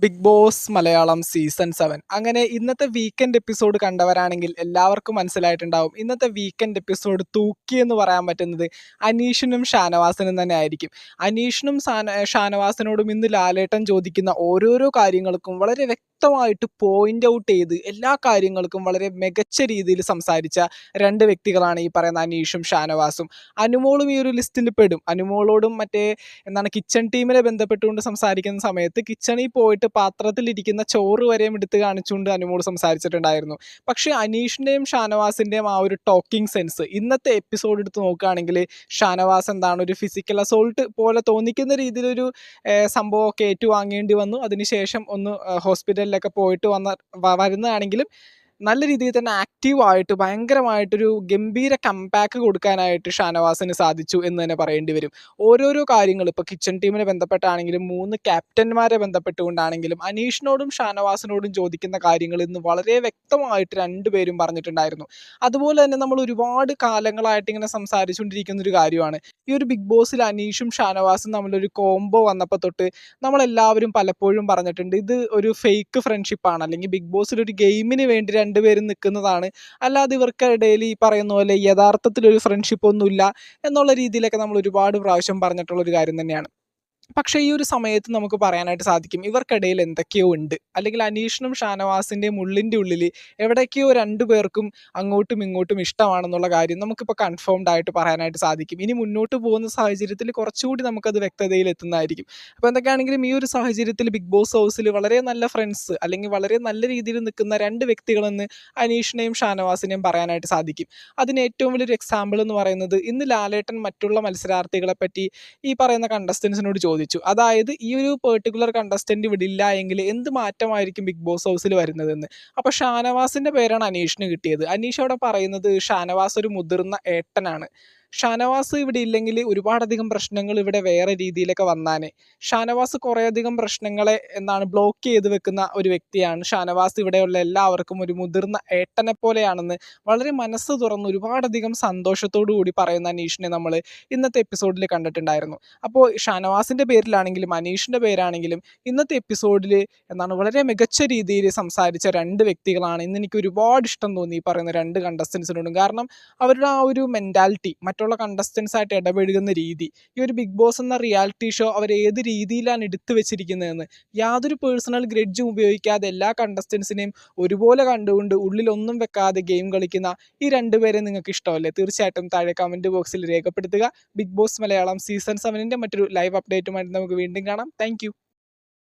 Big Boss Malayalam season seven അങ്ങനെ ഇന്നത്തെ weekend episode കണ്ടവരാണെങ്കിൽ എല്ലാവർക്കും മനസ്സിലായിട്ടുണ്ടാവും. ഇന്നത്തെ വീക്കെൻഡ് എപ്പിസോഡ് തൂക്കി എന്ന് പറയാൻ പറ്റുന്നത് അനീഷിനും ഷാനവാസിനും തന്നെ ആയിരിക്കും. അനീഷിനും ഷാനവാസനോടും ഇന്ന് ലാലേട്ടൻ ചോദിക്കുന്ന ഓരോരോ കാര്യങ്ങൾക്കും വളരെ വ്യക്തമായിട്ട് പോയിന്റ് ഔട്ട് ചെയ്ത് എല്ലാ കാര്യങ്ങൾക്കും വളരെ മികച്ച രീതിയിൽ സംസാരിച്ച രണ്ട് വ്യക്തികളാണ് ഈ പറയുന്ന അനീഷും ഷാനവാസും. അനുമോളും ഈ ഒരു ലിസ്റ്റിൽ പെടും. അനുമോളോടും മറ്റേ എന്താണ് കിച്ചൺ ടീമിനെ ബന്ധപ്പെട്ടുകൊണ്ട് സംസാരിക്കുന്ന സമയത്ത് കിച്ചണിൽ പോയിട്ട് പാത്രത്തിലിരിക്കുന്ന ചോറ് വരെയും എടുത്ത് കാണിച്ചുകൊണ്ട് അനുമോൾ സംസാരിച്ചിട്ടുണ്ടായിരുന്നു. പക്ഷേ അനീഷിന്റെയും ഷാനവാസിന്റെയും ആ ഒരു ടോക്കിംഗ് സെൻസ് ഇന്നത്തെ എപ്പിസോഡ് എടുത്ത് നോക്കുകയാണെങ്കിൽ ഷാനവാസ് എന്താണ് ഒരു ഫിസിക്കൽ അസോൾട്ട് പോലെ തോന്നിക്കുന്ന രീതിയിലൊരു സംഭവമൊക്കെ ഏറ്റുവാങ്ങേണ്ടി വന്നു. അതിനുശേഷം ഒന്ന് ഏഹ്, ഹോസ്പിറ്റലിലൊക്കെ പോയിട്ട് വന്ന വരുന്നതാണെങ്കിലും നല്ല രീതിയിൽ തന്നെ ആക്റ്റീവ് ആയിട്ട് ഭയങ്കരമായിട്ടൊരു ഗംഭീര കമ്പാക്ക് കൊടുക്കാനായിട്ട് ഷാനവാസിന് സാധിച്ചു എന്ന് തന്നെ പറയേണ്ടി വരും. ഓരോരോ കാര്യങ്ങൾ ഇപ്പോൾ കിച്ചൺ ടീമിനെ ബന്ധപ്പെട്ടാണെങ്കിലും മൂന്ന് ക്യാപ്റ്റന്മാരെ ബന്ധപ്പെട്ടുകൊണ്ടാണെങ്കിലും അനീഷിനോടും ഷാനവാസിനോടും ചോദിക്കുന്ന കാര്യങ്ങൾ ഇന്ന് വളരെ വ്യക്തമായിട്ട് രണ്ടുപേരും പറഞ്ഞിട്ടുണ്ടായിരുന്നു. അതുപോലെ തന്നെ നമ്മൾ ഒരുപാട് കാലങ്ങളായിട്ട് ഇങ്ങനെ സംസാരിച്ചുകൊണ്ടിരിക്കുന്ന ഒരു കാര്യമാണ്. ഈ ഒരു ബിഗ് ബോസിൽ അനീഷും ഷാനവാസും തമ്മിലൊരു കോംബോ വന്നപ്പോൾ തൊട്ട് നമ്മളെല്ലാവരും പലപ്പോഴും പറഞ്ഞിട്ടുണ്ട് ഇത് ഒരു ഫേക്ക് ഫ്രണ്ട്ഷിപ്പാണ് അല്ലെങ്കിൽ ബിഗ് ബോസിൽ ഒരു ഗെയിമിന് വേണ്ടി രണ്ടുപേരും നിൽക്കുന്നതാണ്. അല്ലാതെ ഇവർക്കിടയിൽ ഈ പറയുന്ന പോലെ യഥാർത്ഥത്തിൽ ഒരു ഫ്രണ്ട്ഷിപ്പ് ഒന്നുമില്ല എന്നുള്ള രീതിയിലൊക്കെ നമ്മൾ ഒരുപാട് പ്രാവശ്യം പറഞ്ഞിട്ടുള്ള ഒരു കാര്യം തന്നെയാണ്. പക്ഷേ ഈ ഒരു സമയത്ത് നമുക്ക് പറയാനായിട്ട് സാധിക്കും ഇവർക്കിടയിൽ എന്തൊക്കെയോ ഉണ്ട്. അല്ലെങ്കിൽ അനീഷിനും ഷാനവാസിന്റെയും ഉള്ളിന്റെ ഉള്ളിൽ എവിടേക്കോ രണ്ടു പേർക്കും അങ്ങോട്ടും ഇങ്ങോട്ടും ഇഷ്ടമാണെന്നുള്ള കാര്യം നമുക്കിപ്പോൾ കൺഫേംഡ് ആയിട്ട് പറയാനായിട്ട് സാധിക്കും. ഇനി മുന്നോട്ട് പോകുന്ന സാഹചര്യത്തിൽ കുറച്ചുകൂടി നമുക്കത് വ്യക്തതയിൽ എത്തുന്നതായിരിക്കും. അപ്പോൾ എന്തൊക്കെയാണെങ്കിലും ഈ ഒരു സാഹചര്യത്തിൽ ബിഗ് ബോസ് ഹൗസിൽ വളരെ നല്ല ഫ്രണ്ട്സ് അല്ലെങ്കിൽ വളരെ നല്ല രീതിയിൽ നിൽക്കുന്ന രണ്ട് വ്യക്തികളെന്ന് അനീഷിനെയും ഷാനവാസിനെയും പറയാനായിട്ട് സാധിക്കും. അതിന് ഏറ്റവും വലിയൊരു എക്സാമ്പിൾ എന്ന് പറയുന്നത് ഇന്ന് ലാലേട്ടൻ മറ്റുള്ള മത്സരാർത്ഥികളെ പറ്റി ഈ പറയുന്ന കണ്ടസ്റ്റൻസിനോട് ചോദിച്ചു അതായത് ഈ ഒരു പെർട്ടിക്കുലർ കണ്ടസ്റ്റന്റ് വിടില്ല എങ്കിൽ എന്ത് മാറ്റമായിരിക്കും ബിഗ് ബോസ് ഹൗസിൽ വരുന്നതെന്ന്? അപ്പോൾ ഷാനവാസിന്റെ പേരാണ് അനീഷിന് കിട്ടിയത്. അനീഷ് അവിടെ പറയുന്നത് ഷാനവാസ് ഒരു മുതിർന്ന ഏട്ടനാണ്. ഷാനവാസ് ഇവിടെ ഇല്ലെങ്കിൽ ഒരുപാടധികം പ്രശ്നങ്ങൾ ഇവിടെ വേറെ രീതിയിലൊക്കെ വന്നാനെ. ഷാനവാസ് കുറേയധികം പ്രശ്നങ്ങളെ എന്താണ് ബ്ലോക്ക് ചെയ്ത് വെക്കുന്ന ഒരു വ്യക്തിയാണ് ഷാനവാസ്. ഇവിടെയുള്ള എല്ലാവർക്കും ഒരു മുതിർന്ന ഏട്ടനെ പോലെയാണെന്ന് വളരെ മനസ്സ് തുറന്ന് ഒരുപാടധികം സന്തോഷത്തോടു കൂടി പറയുന്ന അനീഷിനെ നമ്മൾ ഇന്നത്തെ എപ്പിസോഡിൽ കണ്ടിട്ടുണ്ടായിരുന്നു. അപ്പോൾ ഷാനവാസിന്റെ പേരിലാണെങ്കിലും അനീഷിന്റെ പേരാണെങ്കിലും ഇന്നത്തെ എപ്പിസോഡിൽ എന്താണ് വളരെ മികച്ച രീതിയിൽ സംസാരിച്ച രണ്ട് വ്യക്തികളാണ്. ഇന്ന് എനിക്ക് ഒരുപാട് ഇഷ്ടം തോന്നി പറയുന്ന രണ്ട് കണ്ടസ്റ്റൻസിനോടും കാരണം അവരുടെ ആ ഒരു മെന്റാലിറ്റി മറ്റുള്ള കണ്ടസ്റ്റൻസ് ആയിട്ട് ഇടപഴകുന്ന രീതി. ഈ ഒരു ബിഗ് ബോസ് എന്ന റിയാലിറ്റി ഷോ അവർ ഏത് രീതിയിലാണ് എടുത്തു വെച്ചിരിക്കുന്നതെന്ന്. യാതൊരു പേഴ്സണൽ ഗ്രഡ്ജും ഉപയോഗിക്കാതെ എല്ലാ കണ്ടസ്റ്റൻസിനെയും ഒരുപോലെ കണ്ടുകൊണ്ട് ഉള്ളിലൊന്നും വെക്കാതെ ഗെയിം കളിക്കുന്ന ഈ രണ്ടുപേരെ നിങ്ങൾക്ക് ഇഷ്ടമല്ലേ? തീർച്ചയായിട്ടും താഴെ കമന്റ് ബോക്സിൽ രേഖപ്പെടുത്തുക. ബിഗ് ബോസ് മലയാളം സീസൺ സെവനിന്റെ മറ്റൊരു ലൈവ് അപ്ഡേറ്റുമായിട്ട് നമുക്ക് വീണ്ടും കാണാം. താങ്ക്